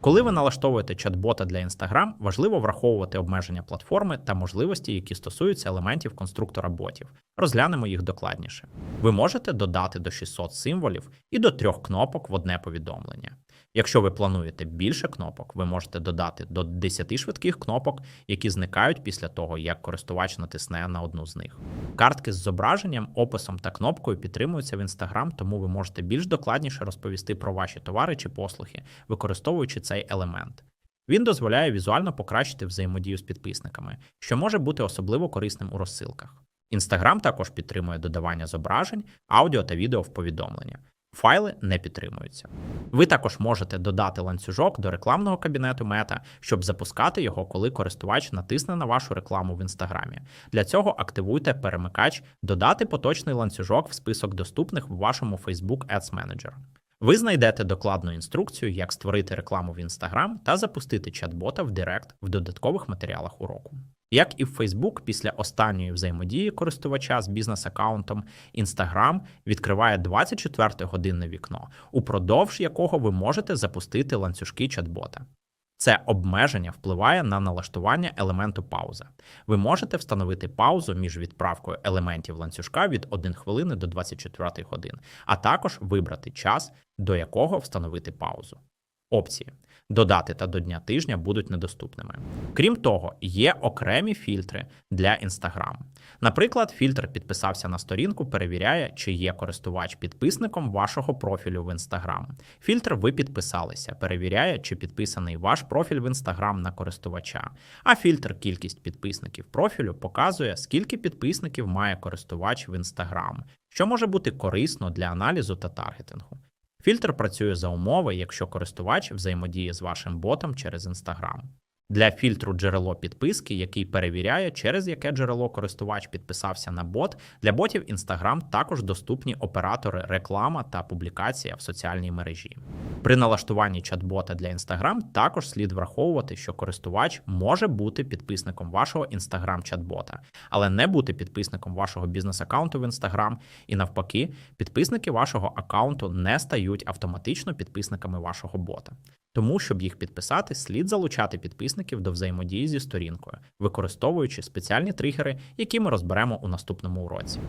Коли ви налаштовуєте чат-бота для Instagram, важливо враховувати обмеження платформи та можливості, які стосуються елементів конструктора ботів. Розглянемо їх докладніше. Ви можете додати до 600 символів і до трьох кнопок в одне повідомлення. Якщо ви плануєте більше кнопок, ви можете додати до 10 швидких кнопок, які зникають після того, як користувач натисне на одну з них. Картки з зображенням, описом та кнопкою підтримуються в Instagram, тому ви можете більш докладніше розповісти про ваші товари чи послуги, використовуючи цей елемент. Він дозволяє візуально покращити взаємодію з підписниками, що може бути особливо корисним у розсилках. Instagram також підтримує додавання зображень, аудіо та відео в повідомлення. Файли не підтримуються. Ви також можете додати ланцюжок до рекламного кабінету Meta, щоб запускати його, коли користувач натисне на вашу рекламу в інстаграмі. Для цього активуйте перемикач Додати поточний ланцюжок в список доступних в вашому Facebook Ads Manager. Ви знайдете докладну інструкцію, як створити рекламу в Instagram та запустити чат-бота в Директ в додаткових матеріалах уроку. Як і в Facebook, після останньої взаємодії користувача з бізнес-аккаунтом, Instagram відкриває 24-годинне вікно, упродовж якого ви можете запустити ланцюжки чат-бота. Це обмеження впливає на налаштування елементу пауза. Ви можете встановити паузу між відправкою елементів ланцюжка від 1 хвилини до 24 годин, а також вибрати час, до якого встановити паузу. Опції додати та до дня тижня будуть недоступними. Крім того, є окремі фільтри для Instagram. Наприклад, фільтр підписався на сторінку, перевіряє, чи є користувач підписником вашого профілю в Instagram. Фільтр ви підписалися, перевіряє, чи підписаний ваш профіль в Instagram на користувача. А фільтр кількість підписників профілю показує, скільки підписників має користувач в Instagram, що може бути корисно для аналізу та таргетингу. Фільтр працює за умови, якщо користувач взаємодіє з вашим ботом через Instagram. Для фільтру джерело підписки, який перевіряє, через яке джерело користувач підписався на бот, для ботів Instagram також доступні оператори реклама та публікація в соціальній мережі. При налаштуванні чат-бота для Instagram також слід враховувати, що користувач може бути підписником вашого Instagram чат-бота, але не бути підписником вашого бізнес-аккаунту в Instagram, і навпаки, підписники вашого аккаунту не стають автоматично підписниками вашого бота. Тому, щоб їх підписати, слід залучати підписників до взаємодії зі сторінкою, використовуючи спеціальні тригери, які ми розберемо у наступному уроці.